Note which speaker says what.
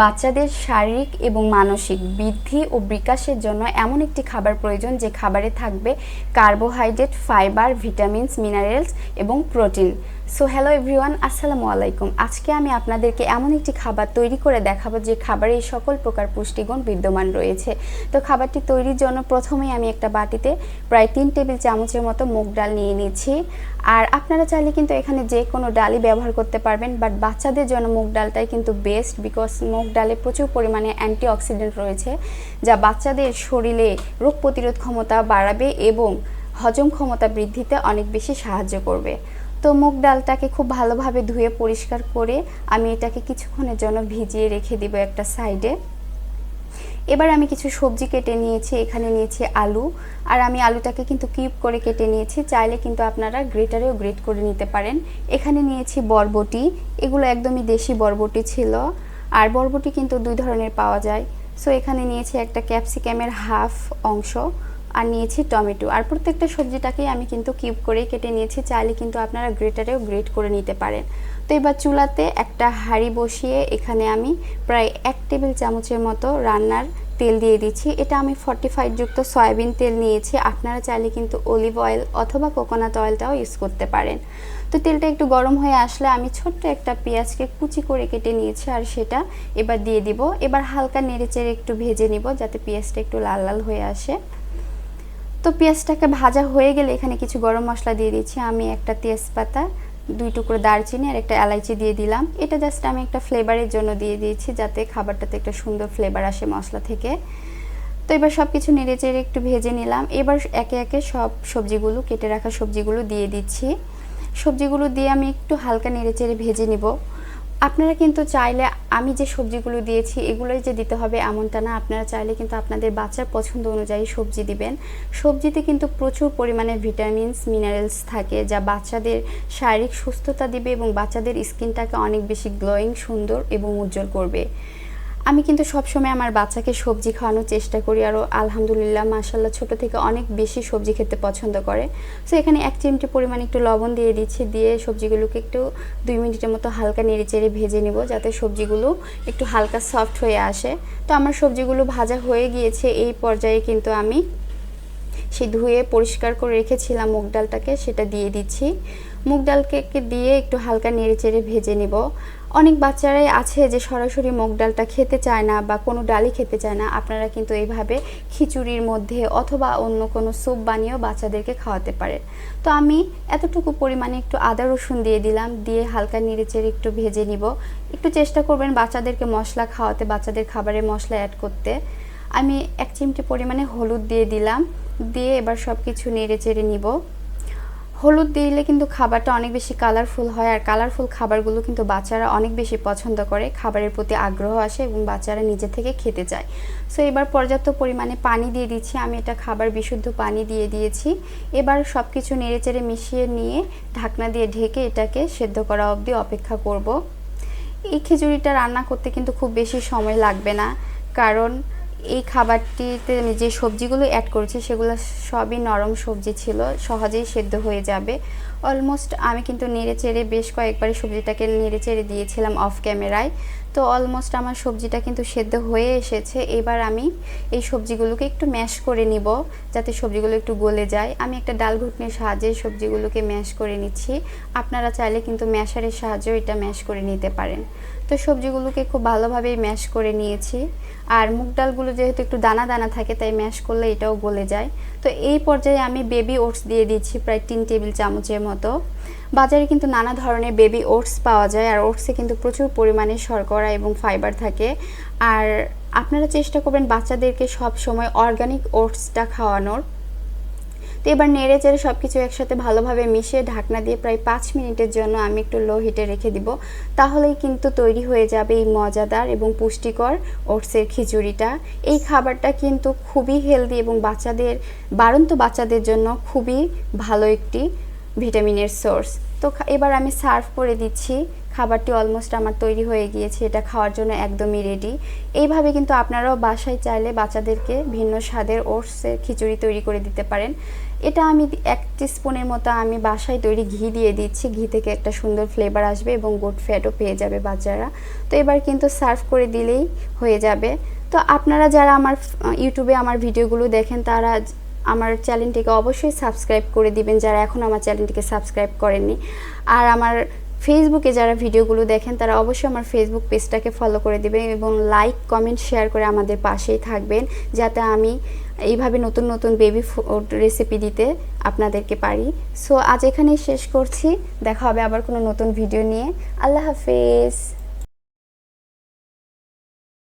Speaker 1: বাচ্চাদের শারীরিক এবং মানসিক বৃদ্ধি ও বিকাশের জন্য এমন একটি খাবার প্রয়োজন যে খাবারে থাকবে কার্বোহাইড্রেট, ফাইবার, ভিটামিনস, মিনারেলস এবং প্রোটিন। সো হ্যালো এভরিওয়ান আসসালামু আলাইকুম আজকে আমি আপনাদেরকে এমন একটি খাবার তৈরি করে দেখাবো যে খাবারে এই সকল প্রকার পুষ্টিগুণ বিদ্যমান রয়েছে। তো খাবারটি তৈরির জন্য প্রথমেই আমি একটা বাটিতে প্রায় তিন টেবিল চামচের মতো মুগ ডাল নিয়ে নিচ্ছি। আর আপনারা চাইলে কিন্তু এখানে যে কোনো ডালই ব্যবহার করতে পারবেন বাট বাচ্চাদের জন্য মুগ ডালটাই কিন্তু বেস্ট বিকজ মুগ ডালে প্রচুর পরিমাণে অ্যান্টিঅক্সিডেন্ট রয়েছে, যা বাচ্চাদের শরীরে রোগ প্রতিরোধ ক্ষমতা বাড়াবে এবং হজম ক্ষমতা বৃদ্ধিতে অনেক বেশি সাহায্য করবে। তো মুগ ডালটাকে খুব ভালোভাবে ধুয়ে পরিষ্কার করে আমি এটাকে কিছুক্ষণের জন্য ভিজিয়ে রেখে দিব একটা সাইডে। এবার আমি কিছু সবজি কেটে নিয়েছি, এখানে নিয়েছি আলু। আর আমি আলুটাকে কিন্তু কিউব করে কেটে নিয়েছি, চাইলে কিন্তু আপনারা গ্রেটারেও গ্রেট করে নিতে পারেন। এখানে নিয়েছি বরবটি, এগুলো একদমই দেশি বরবটি ছিল। আর বরবটি কিন্তু দুই ধরনের পাওয়া যায়। সো এখানে নিয়েছি একটা ক্যাপসিকামের হাফ অংশ। আর নিয়েছি টমেটো। আর প্রত্যেকটা সবজিটাকেই আমি কিন্তু কিউব করেই কেটে নিয়েছি, চাইলে কিন্তু আপনারা গ্রেটারেও গ্রেট করে নিতে পারেন। তো এবার চুলাতে একটা হাঁড়ি বসিয়ে এখানে আমি প্রায় এক টেবিল চামচের মতো রান্নার তেল দিয়ে দিচ্ছি। এটা আমি ফর্টিফাইড যুক্ত সয়াবিন তেল নিয়েছি। আপনারা চাইলে কিন্তু অলিভ অয়েল অথবা কোকোনাট অয়েলটাও ইউজ করতে পারেন। তো তেলটা একটু গরম হয়ে আসলে আমি ছোট্ট একটা পেঁয়াজকে কুচি করে কেটে নিয়েছি আর সেটা এবার দিয়ে দিব। এবার হালকা নেড়েচেড়ে একটু ভেজে নিব যাতে পেঁয়াজটা একটু লাল লাল হয়ে আসে। তো পেঁয়াজটাকে ভাজা হয়ে গেলে এখানে কিছু গরম মশলা দিয়ে দিচ্ছি আমি একটা তেজপাতা, দুই টুকরো দারচিনি আর একটা এলাইচি দিয়ে দিলাম। এটা জাস্ট আমি একটা ফ্লেভারের জন্য দিয়ে দিয়েছি যাতে খাবারটাতে একটা সুন্দর ফ্লেভার আসে মশলা থেকে। তো এবার সব কিছু নেড়ে চেড়ে একটু ভেজে নিলাম। এবার একে একে সব সবজিগুলো, কেটে রাখা সবজিগুলো দিয়ে দিচ্ছি। সবজিগুলো দিয়ে আমি একটু হালকা নেড়ে চেড়ে ভেজে নিব। আপনারা কিন্তু চাইলে আমি যে সবজিগুলো দিয়েছি, এগুলোই যে দিতে হবে এমনটা না। আপনারা চাইলে কিন্তু আপনাদের বাচ্চার পছন্দ অনুযায়ী সবজি দিবেন। সবজিতে কিন্তু প্রচুর পরিমাণে ভিটামিনস, মিনারেলস থাকে যা বাচ্চাদের শারীরিক সুস্থতা দিবে এবং বাচ্চাদের স্কিনটাকে অনেক বেশি গ্লোয়িং, সুন্দর এবং উজ্জ্বল করবে। আমি কিন্তু সবসময় আমার বাচ্চাকে সবজি খাওয়ানোর চেষ্টা করি আরও আলহামদুলিল্লাহ মাসাল্লাহ ছোট থেকে অনেক বেশি সবজি খেতে পছন্দ করে। সো এখানে এক চিমটি পরিমাণ একটু লবণ দিয়ে দিচ্ছি, দিয়ে সবজিগুলোকে একটু দুই মিনিটের মতো হালকা নেড়ে চেড়ে ভেজে নেব, যাতে সবজিগুলো একটু হালকা সফট হয়ে আসে। তো আমার সবজিগুলো ভাজা হয়ে গিয়েছে, এই পর্যায়ে কিন্তু আমি সেই ধুয়ে পরিষ্কার করে রেখেছিলাম মুগ ডালটাকে, সেটা দিয়ে দিচ্ছি। মুগ ডালকে দিয়ে একটু হালকা নেড়ে চেড়ে ভেজে নিব। অনেক বাচ্চারাই আছে যে সরাসরি মুগ ডালটা খেতে চায় না বা কোনো ডালই খেতে চায় না। আপনারা কিন্তু এইভাবে খিচুড়ির মধ্যে অথবা অন্য কোনো স্যুপ বানিয়েও বাচ্চাদেরকে খাওয়াতে পারেন। তো আমি এতটুকু পরিমাণে একটু আদা রসুন দিয়ে দিলাম, দিয়ে হালকা নেড়ে চেড়ে একটু ভেজে নিব। একটু চেষ্টা করবেন বাচ্চাদেরকে মশলা খাওয়াতে, বাচ্চাদের খাবারে মশলা অ্যাড করতে। আমি এক চিমটি পরিমাণে হলুদ দিয়ে দিলাম, দিয়ে এবার সব কিছু নেড়ে চেড়ে নিব। হলুদ দিলে কিন্তু খাবারটা অনেক বেশি কালারফুল হয় আর কালারফুল খাবারগুলো কিন্তু বাচ্চারা অনেক বেশি পছন্দ করে। খাবারের প্রতি আগ্রহ আসে এবং বাচ্চারা নিজে থেকে খেতে চায়। সো এবার পর্যাপ্ত পরিমাণে পানি দিয়ে দিচ্ছি। আমি এটা খাবার বিশুদ্ধ পানি দিয়ে দিয়েছি। এবার সব কিছু নেড়েচেড়ে মিশিয়ে নিয়ে ঢাকনা দিয়ে ঢেকে এটাকে সেদ্ধ করা অবধি অপেক্ষা করব। এই খিচুড়িটা রান্না করতে কিন্তু খুব বেশি সময় লাগবে না। কারণ এই খাবারটিতে আমি যে সবজিগুলো অ্যাড করেছি, সেগুলো সবই নরম সবজি ছিল, সহজেই সেদ্ধ হয়ে যাবে। অলমোস্ট আমি কিন্তু নেড়ে চেড়ে বেশ কয়েকবারই সবজিটাকে নেড়ে চেড়ে দিয়েছিলাম অফ ক্যামেরায় তো অলমোস্ট আমার সবজিটা কিন্তু সেদ্ধ হয়ে এসেছে। এবার আমি এই সবজিগুলোকে একটু ম্যাশ করে নিব, যাতে সবজিগুলো একটু গলে যায়। আমি একটা ডাল ঘুটনির সাহায্যে সবজিগুলোকে ম্যাশ করে নিচ্ছি। আপনারা চাইলে কিন্তু ম্যাশারের সাহায্যেও এটা ম্যাশ করে নিতে পারেন। তো সবজিগুলোকে খুব ভালোভাবে ম্যাশ করে নিয়েছি। আর মুগ ডালগুলো যেহেতু একটু দানা দানা থাকে, তাই ম্যাশ করলে এটাও গলে যায়। তো এই পর্যায়ে আমি বেবি ওটস দিয়ে দিচ্ছি প্রায় তিন টেবিল চামচের মতো। বাজারে কিন্তু নানা ধরনের বেবি ওটস পাওয়া যায়। আর ওটসে কিন্তু প্রচুর পরিমাণে শর্করা এবং ফাইবার থাকে। আর আপনারা চেষ্টা করবেন বাচ্চাদেরকে সব সময় অর্গানিক ওটসটা খাওয়ানোর। তো এবার নেড়ে চেড়ে সব কিছু একসাথে ভালোভাবে মিশিয়ে ঢাকনা দিয়ে প্রায় পাঁচ মিনিটের জন্য আমি একটু লো হিটে রেখে দিব। তাহলেই কিন্তু তৈরি হয়ে যাবে এই মজাদার এবং পুষ্টিকর ওটসের খিচুড়িটা। এই খাবারটা কিন্তু খুবই হেলদি এবং বাচ্চাদের, বাড়ন্ত বাচ্চাদের জন্য খুবই ভালো একটি ভিটামিনের সোর্স। তো এবার আমি সার্ভ করে দিচ্ছি খাবারটি অলমোস্ট আমার তৈরি হয়ে গিয়েছে, এটা খাওয়ার জন্য একদমই রেডি এইভাবে কিন্তু আপনারাও বাসায় চাইলে বাচ্চাদেরকে ভিন্ন স্বাদের ওটসের খিচুড়ি তৈরি করে দিতে পারেন। এটা আমি এক স্পুনের মতো আমি বাসায় তৈরি ঘি দিয়ে দিচ্ছি। ঘি থেকে একটা সুন্দর ফ্লেভার আসবে এবং গুড ফ্যাটও পেয়ে যাবে বাচ্চারা। তো এবার কিন্তু সার্ভ করে দিলেই হয়ে যাবে। তো আপনারা যারা আমার ইউটিউবে আমার ভিডিওগুলো দেখেন, তারা আমার চ্যানেলটিকে অবশ্যই সাবস্ক্রাইব করে দিবেন, যারা এখন আমার চ্যানেলটিকে সাবস্ক্রাইব করেননি। আর আমার ফেসবুকে যারা ভিডিওগুলো দেখেন, তারা অবশ্যই আমার ফেসবুক পেজটাকে ফলো করে দেবেন এবং লাইক কমেন্ট শেয়ার করে আমাদের পাশেই থাকবেন, যাতে আমি এইভাবে নতুন নতুন বেবি ফুড রেসিপি দিতে আপনাদেরকে পারি। সো আজ এখানেই শেষ করছি। দেখা হবে আবার কোনো নতুন ভিডিও নিয়ে। আল্লাহ হাফেজ।